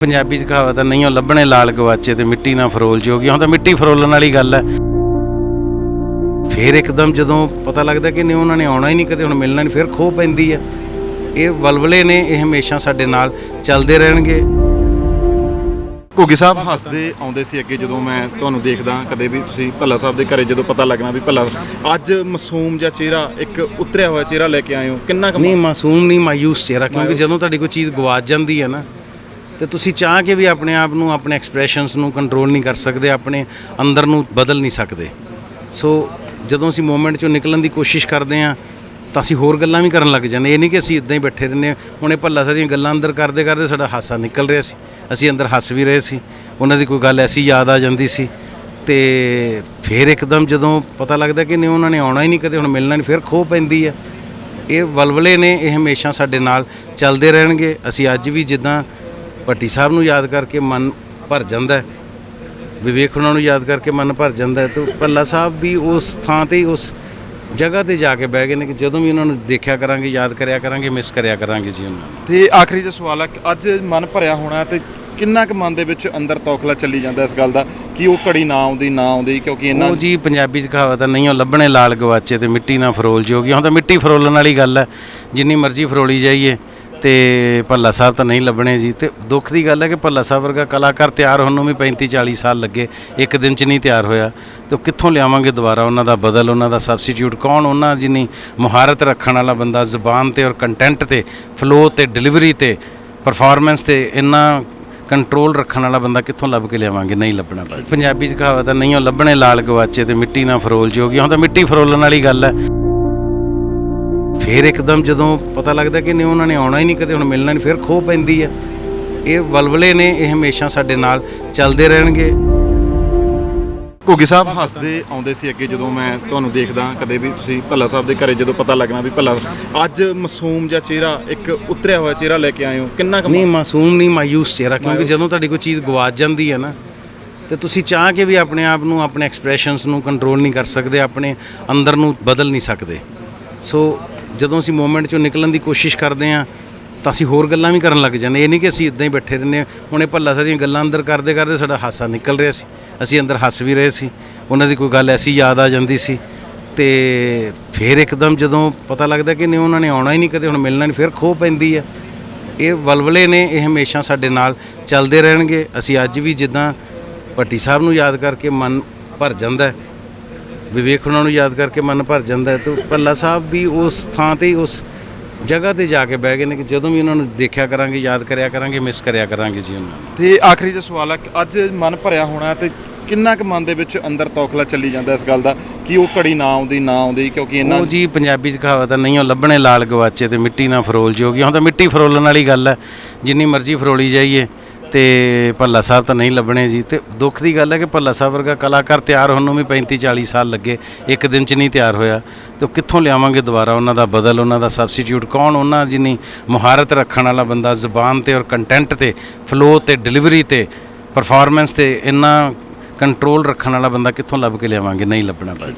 ਪੰਜਾਬੀ ਚ ਕਹਾਵਤ ਹੈ ਨਹੀਂ ਉਹ ਲੱਭਣੇ ਲਾਲ ਗਵਾਚੇ ਤੇ ਮਿੱਟੀ ਨਾਲ ਫਰੋਲ ਜੋਗੀ। ਹੁਣ ਤਾਂ ਮਿੱਟੀ ਫਰੋਲਣ ਵਾਲੀ ਗੱਲ ਹੈ। ਫਿਰ ਇੱਕਦਮ ਜਦੋਂ ਪਤਾ ਲੱਗਦਾ ਕਿ ਨਹੀਂ ਉਹਨਾਂ ਨੇ ਆਉਣਾ ਹੀ ਨਹੀਂ ਕਦੇ ਹੁਣ ਮਿਲਣਾ ਨਹੀਂ ਫਿਰ ਖੋ ਪੈਂਦੀ ਹੈ। ਇਹ ਵਲਵਲੇ ਨੇ ਇਹ ਹਮੇਸ਼ਾ ਸਾਡੇ ਨਾਲ ਚੱਲਦੇ ਰਹਿਣਗੇ। ਘੁੱਗੀ ਸਾਹਿਬ ਹੱਸਦੇ ਆਉਂਦੇ ਸੀ ਅੱਗੇ ਜਦੋਂ ਮੈਂ ਤੁਹਾਨੂੰ ਦੇਖਦਾ ਕਦੇ ਵੀ ਤੁਸੀਂ ਭੱਲਾ ਸਾਹਿਬ ਦੇ ਘਰੇ ਜਦੋਂ ਪਤਾ ਲੱਗਣਾ ਵੀ ਭੱਲਾ ਅੱਜ ਮਾਸੂਮ ਜਿਹਾ ਚਿਹਰਾ ਇੱਕ ਉਤਰਿਆ ਹੋਇਆ ਚਿਹਰਾ ਲੈ ਕੇ ਆਏ ਹੋ। ਕਿੰਨਾ ਨਹੀਂ ਮਾਸੂਮ? ਨਹੀਂ ਮਾਯੂਸ ਚਿਹਰਾ ਕਿਉਂਕਿ ਜਦੋਂ ਤੁਹਾਡੀ ਕੋਈ ਚੀਜ਼ ਗਵਾਚ ਜਾਂਦੀ ਹੈ ਨਾ ਤੇ ਤੁਸੀਂ ਚਾਹ ਕੇ ਵੀ ਆਪਣੇ ਆਪ ਨੂੰ, ਆਪਣੇ ਐਕਸਪ੍ਰੈਸ਼ਨਸ ਨੂੰ ਕੰਟਰੋਲ ਨਹੀਂ ਕਰ ਸਕਦੇ, ਆਪਣੇ ਅੰਦਰ ਨੂੰ ਬਦਲ ਨਹੀਂ ਸਕਦੇ। ਸੋ ਜਦੋਂ ਅਸੀਂ ਮੂਮੈਂਟ ਚੋਂ ਨਿਕਲਣ ਦੀ ਕੋਸ਼ਿਸ਼ ਕਰਦੇ ਹਾਂ, ਤਾਂ ਅਸੀਂ ਹੋਰ ਗੱਲਾਂ ਵੀ ਕਰਨ ਲੱਗ ਜਾਂਦੇ ਇਹ ਨਹੀਂ ਕਿ ਅਸੀਂ ਇਦਾਂ ਹੀ ਬੈਠੇ ਰਹਿੰਦੇ ਹਾਂ। ਹੁਣ ਇਹ ਭੱਲਾ ਸਾਹਿਬ ਗੱਲਾਂ ਅੰਦਰ ਕਰਦੇ ਕਰਦੇ ਸਾਡਾ ਹਾਸਾ ਨਿਕਲ ਰਿਹਾ ਸੀ। ਅਸੀਂ ਅੰਦਰ ਹੱਸ ਵੀ ਰਹੇ ਸੀ। ਉਹਨਾਂ ਦੀ ਕੋਈ ਗੱਲ ਐਸੀ ਯਾਦ ਆ ਜਾਂਦੀ ਸੀ। ਤੇ ਫਿਰ ਇੱਕਦਮ ਜਦੋਂ ਪਤਾ ਲੱਗਦਾ ਕਿ ਨਹੀਂ, ਉਹਨਾਂ ਨੇ ਆਉਣਾ ਹੀ ਨਹੀਂ ਕਦੇ, ਹੁਣ ਮਿਲਣਾ ਨਹੀਂ, ਫਿਰ ਖੋ ਪੈਂਦੀ ਹੈ। ਇਹ ਵਲਵਲੇ ਨੇ, ਇਹ ਹਮੇਸ਼ਾ ਸਾਡੇ ਨਾਲ ਚੱਲਦੇ ਰਹਿਣਗੇ। ਅਸੀਂ ਅੱਜ ਵੀ ਜਿੱਦਾਂ ਭੱਟੀ ਸਾਹਿਬ ਨੂੰ ਯਾਦ ਕਰਕੇ ਮਨ ਭਰ ਜਾਂਦਾ ਹੈ। ਵਿਵੇਕ ਉਹਨਾਂ ਨੂੰ ਯਾਦ ਕਰਕੇ ਮਨ ਭਰ ਜਾਂਦਾ ਹੈ। ਤੇ ਭੱਲਾ ਸਾਹਿਬ ਵੀ ਉਸ ਥਾਂ ਤੇ ਉਸ ਜਗ੍ਹਾ ਤੇ ਜਾ ਕੇ ਬਹਿ ਗਏ ਨੇ ਕਿ ਜਦੋਂ ਵੀ ਉਹਨਾਂ ਨੂੰ ਦੇਖਿਆ ਕਰਾਂਗੇ ਯਾਦ ਕਰਿਆ ਕਰਾਂਗੇ ਮਿਸ ਕਰਿਆ ਕਰਾਂਗੇ ਜੀ ਉਹਨਾਂ ਨੂੰ। ਤੇ ਆਖਰੀ ਜਿਹਾ ਸਵਾਲ ਹੈ ਕਿ ਅੱਜ ਮਨ ਭਰਿਆ ਹੋਣਾ ਤੇ ਕਿੰਨਾ ਕੁ ਮਨ ਦੇ ਵਿੱਚ ਅੰਦਰ ਤੌਖਲਾ ਚੱਲੀ ਜਾਂਦਾ ਇਸ ਗੱਲ ਦਾ ਕਿ ਉਹ ਘੜੀ ਨਾ ਆਉਂਦੀ ਨਾ ਆਉਂਦੀ ਕਿਉਂਕਿ ਇਹਨਾਂ ਉਹ ਜੀ ਪੰਜਾਬੀ ਚ ਕਹਾਵਤ ਹੈ ਨਹੀਂ ਉਹ ਲੱਭਣੇ ਲਾਲ ਗਵਾਚੇ ਤੇ ਮਿੱਟੀ ਨਾਲ ਫਰੋਲ ਜੋਗੀ ਹੁਣ ਤਾਂ ਮਿੱਟੀ ਫਰੋਲਣ ਵਾਲੀ ਗੱਲ ਹੈ। ਜਿੰਨੀ ਮਰਜ਼ੀ ਫਰੋਲੀ ਜਾਈਏ। ਤੇ ਭੱਲਾ ਸਾਹਿਬ ਤਾਂ ਨਹੀਂ ਲੱਭਣੇ ਜੀ। ਤੇ ਦੁੱਖ ਦੀ ਗੱਲ ਹੈ ਕਿ ਭੱਲਾ ਸਾਹਿਬ ਵਰਗਾ ਕਲਾਕਾਰ ਤਿਆਰ ਹੋਣ ਨੂੰ ਵੀ 35 40 ਸਾਲ ਲੱਗੇ, ਇੱਕ ਦਿਨ ਚ ਨਹੀਂ ਤਿਆਰ ਹੋਇਆ। ਤੇ ਉਹ ਕਿੱਥੋਂ ਲਿਆਵਾਂਗੇ ਦੁਬਾਰਾ? ਉਹਨਾਂ ਦਾ ਬਦਲ, ਉਹਨਾਂ ਦਾ ਸਬਸਟੀਟਿਊਟ ਕੌਣ? ਉਹਨਾਂ ਜਿੰਨੀ ਮੁਹਾਰਤ ਰੱਖਣ ਵਾਲਾ ਬੰਦਾ ਜ਼ੁਬਾਨ ਤੇ ਔਰ ਕੰਟੈਂਟ ਤੇ ਫਲੋ ਤੇ ਡਿਲੀਵਰੀ ਤੇ ਪਰਫਾਰਮੈਂਸ ਤੇ ਇੰਨਾ ਕੰਟਰੋਲ ਰੱਖਣ ਵਾਲਾ ਬੰਦਾ ਕਿੱਥੋਂ ਲੱਭ ਕੇ ਲਿਆਵਾਂਗੇ? ਨਹੀਂ ਲੱਭਣਾ ਪੰਜਾਬੀ ਚ ਕਹਾਵਤ ਹੈ, ਨਹੀਂ ਉਹ ਲੱਭਣੇ ਲਾਲ ਗਵਾਚੇ ਤੇ ਮਿੱਟੀ ਨਾ ਫਰੋਲ ਜੋਗੀ। ਹੁਣ ਤਾਂ ਮਿੱਟੀ ਫਰੋਲਣ ਵਾਲੀ ਗੱਲ ਹੈ। ਫਿਰ ਇੱਕਦਮ ਜਦੋਂ ਪਤਾ ਲੱਗਦਾ ਕਿ ਨਹੀਂ ਉਹਨਾਂ ਨੇ ਆਉਣਾ ਹੀ ਨਹੀਂ ਕਦੇ ਹੁਣ ਮਿਲਣਾ ਨਹੀਂ ਫਿਰ ਖੋ ਪੈਂਦੀ ਹੈ ਇਹ ਵਲਵਲੇ ਨੇ ਇਹ ਹਮੇਸ਼ਾ ਸਾਡੇ ਨਾਲ ਚੱਲਦੇ ਰਹਿਣਗੇ। ਘੁੱਗੀ ਸਾਹਿਬ ਹੱਸਦੇ ਆਉਂਦੇ ਸੀ ਅੱਗੇ ਜਦੋਂ ਮੈਂ ਤੁਹਾਨੂੰ ਦੇਖਦਾ ਕਦੇ ਵੀ ਤੁਸੀਂ ਭੱਲਾ ਸਾਹਿਬ ਦੇ ਘਰੇ ਜਦੋਂ ਪਤਾ ਲੱਗਣਾ ਵੀ ਭੱਲਾ ਅੱਜ ਮਾਸੂਮ ਜਿਹਾ ਚਿਹਰਾ ਇੱਕ ਉਤਰਿਆ ਹੋਇਆ ਚਿਹਰਾ ਲੈ ਕੇ ਆਏ ਹੋ ਕਿੰਨਾ ਨਹੀਂ ਮਾਸੂਮ ਨਹੀਂ ਮਾਯੂਸ ਚਿਹਰਾ ਕਿਉਂਕਿ ਜਦੋਂ ਤੁਹਾਡੀ ਕੋਈ ਚੀਜ਼ ਗਵਾਚ ਜਾਂਦੀ ਹੈ ਨਾ ਤੇ ਤੁਸੀਂ ਚਾਹ ਕੇ ਵੀ ਆਪਣੇ ਆਪ ਨੂੰ ਆਪਣੇ ਐਕਸਪ੍ਰੈਸ਼ਨਸ ਨੂੰ ਕੰਟਰੋਲ ਨਹੀਂ ਕਰ ਸਕਦੇ ਆਪਣੇ ਅੰਦਰ ਨੂੰ ਬਦਲ ਨਹੀਂ ਸਕਦੇ। ਸੋ ਜਦੋਂ ਅਸੀਂ ਮੂਮੈਂਟ ਚੋਂ ਨਿਕਲਣ ਦੀ ਕੋਸ਼ਿਸ਼ ਕਰਦੇ ਹਾਂ, ਤਾਂ ਅਸੀਂ ਹੋਰ ਗੱਲਾਂ ਵੀ ਕਰਨ ਲੱਗ ਜਾਂਦੇ ਇਹ ਨਹੀਂ ਕਿ ਅਸੀਂ ਇਦਾਂ ਹੀ ਬੈਠੇ ਰਹਿੰਦੇ ਹਾਂ। ਹੁਣ ਇਹ ਭੱਲਾ ਸਾਹਿਬ ਦੀਆਂ ਗੱਲਾਂ ਅੰਦਰ ਕਰਦੇ ਕਰਦੇ ਸਾਡਾ ਹਾਸਾ ਨਿਕਲ ਰਿਹਾ ਸੀ। ਅਸੀਂ ਅੰਦਰ ਹੱਸ ਵੀ ਰਹੇ ਸੀ। ਉਹਨਾਂ ਦੀ ਕੋਈ ਗੱਲ ਐਸੀ ਯਾਦ ਆ ਜਾਂਦੀ ਸੀ। ਤੇ ਫਿਰ ਇੱਕਦਮ ਜਦੋਂ ਪਤਾ ਲੱਗਦਾ ਕਿ ਨਹੀਂ, ਉਹਨਾਂ ਨੇ ਆਉਣਾ ਹੀ ਨਹੀਂ ਕਦੇ, ਹੁਣ ਮਿਲਣਾ ਨਹੀਂ, ਫਿਰ ਖੋ ਪੈਂਦੀ ਹੈ ਇਹ ਵਲਵਲੇ ਨੇ, ਇਹ ਹਮੇਸ਼ਾ ਸਾਡੇ ਨਾਲ ਚੱਲਦੇ ਰਹਿਣਗੇ। ਅਸੀਂ ਅੱਜ ਵੀ ਜਿੱਦਾਂ ਭੱਟੀ ਸਾਹਿਬ ਨੂੰ ਯਾਦ ਕਰਕੇ ਮਨ ਭਰ ਜਾਂਦਾ ਹੈ। ਵਿਵੇਕ ਉਹਨਾਂ ਨੂੰ ਯਾਦ ਕਰਕੇ ਮਨ ਭਰ ਜਾਂਦਾ ਹੈ ਤੇ ਭੱਲਾ ਸਾਹਿਬ ਵੀ ਉਸ ਥਾਂ ਤੇ ਉਸ ਜਗ੍ਹਾ ਤੇ ਜਾ ਕੇ ਬਹਿ ਗਏ ਨੇ ਕਿ ਜਦੋਂ ਵੀ ਉਹਨਾਂ ਨੂੰ ਦੇਖਿਆ ਕਰਾਂਗੇ ਯਾਦ ਕਰਿਆ ਕਰਾਂਗੇ ਮਿਸ ਕਰਿਆ ਕਰਾਂਗੇ ਜੀ ਉਹਨਾਂ ਨੂੰ। ਤੇ ਆਖਰੀ ਜਿਹਾ ਸਵਾਲ ਹੈ ਅੱਜ ਮਨ ਭਰਿਆ ਹੋਣਾ ਤੇ ਕਿੰਨਾ ਕੁ ਮਨ ਦੇ ਵਿੱਚ ਅੰਦਰ ਤੌਖਲਾ ਚੱਲੀ ਜਾਂਦਾ ਇਸ ਗੱਲ ਦਾ ਕਿ ਉਹ ਘੜੀ ਨਾ ਆਉਂਦੀ ਨਾ ਆਉਂਦੀ ਕਿਉਂਕਿ ਇਹਨਾਂ ਉਹ ਜੀ ਪੰਜਾਬੀ ਚ ਕਹਾਵਤ ਹੈ ਨਹੀਂ ਉਹ ਲੱਭਣੇ ਲਾਲ ਗਵਾਚੇ ਤੇ ਮਿੱਟੀ ਨਾਲ ਫਰੋਲ ਜੋਗੀ। ਹੁਣ ਤਾਂ ਮਿੱਟੀ ਫਰੋਲਣ ਵਾਲੀ ਗੱਲ ਹੈ ਜਿੰਨੀ ਮਰਜ਼ੀ ਫਰੋਲੀ ਜਾਈਏ। ਤੇ ਭੱਲਾ ਸਾਹਿਬ ਤਾਂ ਨਹੀਂ ਲੱਭਣੇ ਜੀ। ਤੇ ਦੁੱਖ ਦੀ ਗੱਲ ਹੈ ਕਿ ਭੱਲਾ ਸਾਹਿਬ ਵਰਗਾ ਕਲਾਕਾਰ ਤਿਆਰ ਹੋਣ ਨੂੰ ਵੀ 35 40 ਸਾਲ ਲੱਗੇ, ਇੱਕ ਦਿਨ ਚ ਨਹੀਂ ਤਿਆਰ ਹੋਇਆ। ਤੇ ਉਹ ਕਿੱਥੋਂ ਲਿਆਵਾਂਗੇ ਦੁਬਾਰਾ? ਉਹਨਾਂ ਦਾ ਬਦਲ, ਉਹਨਾਂ ਦਾ ਸਬਸਟੀਟਿਊਟ ਕੌਣ? ਉਹਨਾਂ ਜਿੰਨੀ ਮੁਹਾਰਤ ਰੱਖਣ ਵਾਲਾ ਬੰਦਾ ਜ਼ੁਬਾਨ ਤੇ ਔਰ ਕੰਟੈਂਟ ਤੇ ਫਲੋ ਤੇ ਡਿਲੀਵਰੀ ਤੇ ਪਰਫਾਰਮੈਂਸ ਤੇ ਇੰਨਾ ਕੰਟਰੋਲ ਰੱਖਣ ਵਾਲਾ ਬੰਦਾ ਕਿੱਥੋਂ ਲੱਭ ਕੇ ਲਿਆਵਾਂਗੇ? ਨਹੀਂ ਲੱਭਣਾ ਭਾਜੀ।